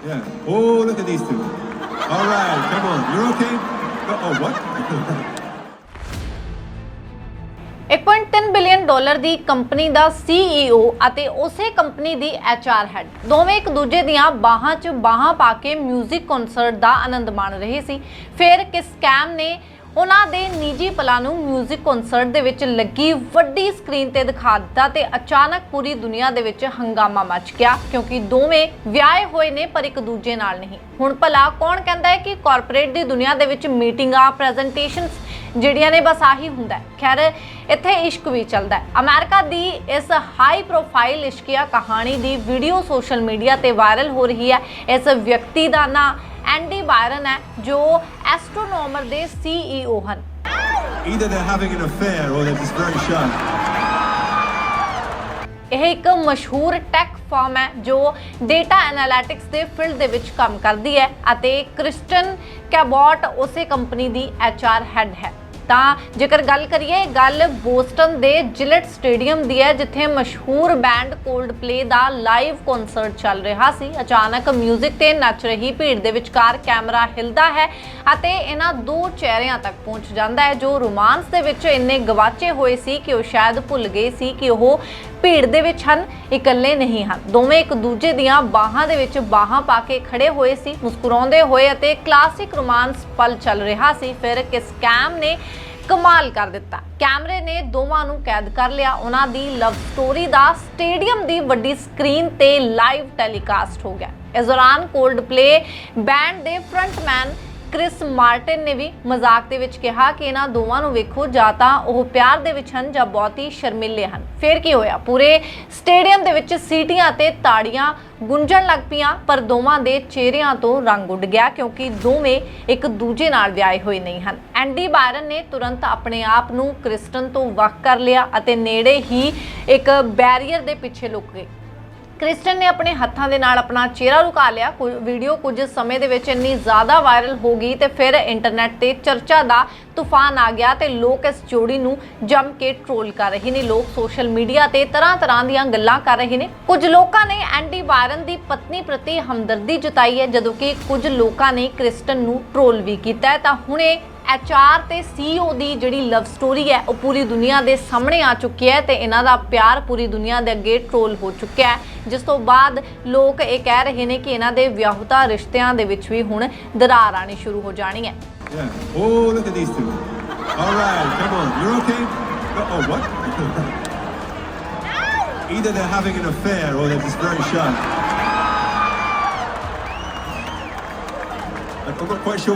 Yeah. Oh, look at these two. All right, come on. You're okay? Oh, oh what? 1.3 billion dollar the company ਦਾ CEO ਅਤੇ ਉਸੇ company ਦੀ HR head ਦੋਵੇਂ ਇੱਕ ਦੂਜੇ ਦੀਆਂ ਬਾਹਾਂ 'ਚ ਬਾਹਾਂ ਪਾ ਕੇ 뮤직 ਕਨਸਰਟ ਦਾ ਆਨੰਦ ਮਾਣ ਰਹੇ ਸੀ ਫਿਰ ਕਿਸ ਸਕੈਮ ਨੇ ਉਹਨਾਂ ਦੇ ਨਿੱਜੀ ਪਲਾਂ ਨੂੰ 뮤직 ਕਨਸਰਟ ਦੇ ਵਿੱਚ ਲੱਗੀ ਵੱਡੀ ਸਕਰੀਨ ਤੇ ਦਿਖਾ ਦਿੱਤਾ ਤੇ ਅਚਾਨਕ ਪੂਰੀ ਦੁਨੀਆ ਦੇ ਵਿੱਚ ਹੰਗਾਮਾ ਮਚ ਗਿਆ, ਕਿਉਂਕਿ ਦੋਵੇਂ ਵਿਆਹੇ ਹੋਏ ਨੇ ਪਰ ਇੱਕ ਦੂਜੇ ਨਾਲ ਨਹੀਂ। ਹੁਣ ਭਲਾ ਕੌਣ ਕਹਿੰਦਾ ਹੈ ਕਿ ਕਾਰਪੋਰੇਟ ਦੀ ਦੁਨੀਆ ਦੇ ਵਿੱਚ ਮੀਟਿੰਗਾਂ ਪ੍ਰੈਜੈਂਟੇਸ਼ਨਸ ਜਿਹੜੀਆਂ ਨੇ ਬਸ ਆਹੀ ਹੁੰਦਾ ਖੈਰ, ਇੱਥੇ ਇਸ਼ਕ ਵੀ ਚੱਲਦਾ ਹੈ। ਅਮਰੀਕਾ ਦੀ ਇਸ ਹਾਈ ਪ੍ਰੋਫਾਈਲ ਇਸ਼ਕੀਆ ਕਹਾਣੀ ਦੀ ਵੀਡੀਓ ਸੋਸ਼ਲ ਮੀਡੀਆ ਤੇ ਵਾਇਰਲ ਹੋ ਰਹੀ ਹੈ। ਇਸ ਵਿਅਕਤੀ ਦਾ ਨਾਂ ਐਂਡੀ ਬਾਇਰਨ ਹੈ ਜੋ ਐਸਟ੍ਰੋਨੋਮਰ ਦੇ CEO ਹਨ Either they're having an affair or they're just very shy. ਇਹ ਇੱਕ ਮਸ਼ਹੂਰ ਟੈਕ ਫਰਮ ਹੈ ਜੋ ਡੇਟਾ ਐਨਾਲਿਟਿਕਸ ਦੇ ਫੀਲਡ ਦੇ ਵਿੱਚ ਕੰਮ ਕਰਦੀ ਹੈ ਅਤੇ ਕ੍ਰਿਸਟਨ ਕੈਬੋਟ ਉਸੇ ਕੰਪਨੀ ਦੀ HR ਹੈਡ ਹੈ ਤਾਂ ਜੇਕਰ ਗੱਲ ਕਰੀਏ, ਗੱਲ ਬੋਸਟਨ ਦੇ ਜਿਲਟ ਸਟੇਡੀਅਮ ਦੀ ਹੈ, ਜਿੱਥੇ ਮਸ਼ਹੂਰ ਬੈਂਡ ਕੋਲਡ ਪਲੇ ਦਾ ਲਾਈਵ ਕਨਸਰਟ ਚੱਲ ਰਿਹਾ ਸੀ। ਅਚਾਨਕ 뮤직 ਤੇ ਨੱਚ ਰਹੀ ਭੀੜ ਦੇ ਵਿਚਕਾਰ ਕੈਮਰਾ ਹਿਲਦਾ ਹੈ ਅਤੇ ਇਹਨਾਂ ਦੋ ਚਿਹਰਿਆਂ ਤੱਕ ਪਹੁੰਚ ਜਾਂਦਾ ਹੈ, ਜੋ ਰੋਮਾਂਸ ਦੇ ਵਿੱਚ ਇੰਨੇ ਗਵਾਚੇ ਹੋਏ ਸੀ ਕਿ ਉਹ ਸ਼ਾਇਦ ਭੁੱਲ ਗਏ ਸੀ ਕਿ ਉਹ ਭੀੜ ਦੇ ਵਿੱਚ ਹਨ, ਇਕੱਲੇ ਨਹੀਂ ਹਨ। ਦੋਵੇਂ ਇੱਕ ਦੂਜੇ ਦੀਆਂ ਬਾਹਾਂ ਦੇ ਵਿੱਚ ਬਾਹਾਂ ਪਾ ਕੇ ਖੜੇ ਹੋਏ ਸੀ, ਮੁਸਕਰਾਉਂਦੇ ਹੋਏ ਅਤੇ ਕਲਾਸਿਕ ਰੋਮਾਂਸ ਪਲ ਚੱਲ ਰਿਹਾ ਸੀ। ਫਿਰ ਕਿਸ ਕੈਮ ਨੇ ਕਮਾਲ ਕਰ ਦਿੱਤਾ। ਕੈਮਰੇ ਨੇ ਦੋਵਾਂ ਨੂੰ ਕੈਦ ਕਰ ਲਿਆ। ਉਹਨਾਂ ਦੀ ਲਵ ਸਟੋਰੀ ਦਾ ਸਟੇਡੀਅਮ ਦੀ ਵੱਡੀ ਸਕਰੀਨ ਤੇ ਲਾਈਵ ਟੈਲੀਕਾਸਟ ਹੋ ਗਿਆ। ਇਸ ਦੌਰਾਨ ਕੋਲਡ ਪਲੇ ਬੈਂਡ ਦੇ ਫਰੰਟਮੈਨ ਕ੍ਰਿਸ ਮਾਰਟਿਨ ਨੇ ਵੀ ਮਜ਼ਾਕ ਦੇ ਵਿੱਚ ਕਿਹਾ ਕਿ ਇਹਨਾਂ ਦੋਵਾਂ ਨੂੰ ਵੇਖੋ, ਜਾਂ ਤਾਂ ਉਹ ਪਿਆਰ ਦੇ ਵਿੱਚ ਹਨ ਜਾਂ ਬਹੁਤ ਹੀ ਸ਼ਰਮਿਲੇ ਹਨ। ਫਿਰ ਕੀ ਹੋਇਆ? ਪੂਰੇ ਸਟੇਡੀਅਮ ਦੇ ਵਿੱਚ ਸੀਟੀਆਂ ਤੇ ਤਾੜੀਆਂ ਗੁੰਜਣ ਲੱਗ ਪਈਆਂ, ਪਰ ਦੋਵਾਂ ਦੇ ਚਿਹਰਿਆਂ ਤੋਂ ਰੰਗ ਉੱਡ ਗਿਆ ਕਿਉਂਕਿ ਦੋਵੇਂ ਇੱਕ ਦੂਜੇ ਨਾਲ ਵਿਆਹੇ ਹੋਏ ਨਹੀਂ ਹਨ। ਐਂਡੀ ਬਾਇਰਨ ਨੇ ਤੁਰੰਤ ਆਪਣੇ ਆਪ ਨੂੰ ਕ੍ਰਿਸਟਨ ਤੋਂ ਵੱਖ ਕਰ ਲਿਆ ਅਤੇ ਨੇੜੇ ਹੀ ਇੱਕ ਬੈਰੀਅਰ ਦੇ ਪਿੱਛੇ ਲੁਕ ਗਏ। ਕ੍ਰਿਸਟਨ ਨੇ ਆਪਣੇ ਹੱਥਾਂ ਦੇ ਨਾਲ ਆਪਣਾ ਚਿਹਰਾ ਲੁਕਾ ਲਿਆ। ਵੀਡੀਓ ਕੁਝ ਸਮੇਂ ਦੇ ਵਿੱਚ ਇੰਨੀ ਜ਼ਿਆਦਾ ਵਾਇਰਲ ਹੋ ਗਈ ਤੇ ਫਿਰ ਇੰਟਰਨੈਟ ਤੇ ਚਰਚਾ ਦਾ ਤੂਫਾਨ ਆ ਗਿਆ ਤੇ ਲੋਕ ਇਸ ਜੋੜੀ ਨੂੰ ਜੰਮ ਕੇ ਟ੍ਰੋਲ ਕਰ ਰਹੇ ਨੇ। ਲੋਕ ਸੋਸ਼ਲ ਮੀਡੀਆ ਤੇ ਤਰ੍ਹਾਂ-ਤਰ੍ਹਾਂ ਦੀਆਂ ਗੱਲਾਂ ਕਰ ਰਹੇ ਨੇ। ਕੁਝ ਲੋਕਾਂ ਨੇ ਐਂਡੀ ਬਾਇਰਨ ਦੀ ਪਤਨੀ ਪ੍ਰਤੀ ਹਮਦਰਦੀ ਜਤਾਈ ਹੈ। ਜਦੋਂ ਕਿ ਕੁਝ ਲੋਕਾਂ ਨੇ ਕ੍ਰਿਸਟਨ ਨੂੰ ਟ੍ਰੋਲ ਵੀ ਕੀਤਾ ਤਾਂ ਹੁਣੇ HR ਤੇ CEO ਦੀ ਜਿਹੜੀ ਲਵ ਸਟੋਰੀ ਹੈ ਉਹ ਪੂਰੀ ਦੁਨੀਆ ਦੇ ਸਾਹਮਣੇ ਆ ਚੁੱਕੀ ਹੈ ਤੇ ਇਹਨਾਂ ਦਾ ਪਿਆਰ ਪੂਰੀ ਦੁਨੀਆ ਦੇ ਅੱਗੇ ਟ੍ਰੋਲ ਹੋ ਚੁੱਕਿਆ ਹੈ ਜਿਸ ਤੋਂ ਬਾਅਦ ਲੋਕ ਇਹ ਕਹਿ ਰਹੇ ਨੇ ਕਿ ਇਹਨਾਂ ਦੇ ਵਿਆਹੁਤਾ ਰਿਸ਼ਤਿਆਂ ਦੇ ਵਿੱਚ ਵੀ ਹੁਣ ਦਰਾਰ ਆਣੀ ਸ਼ੁਰੂ ਹੋ ਜਾਣੀ ਹੈ Yeah. Oh, look at these two. All right, come on. You're okay? Oh, oh what? Either they're having an affair or they're just very shy. I'm not quite sure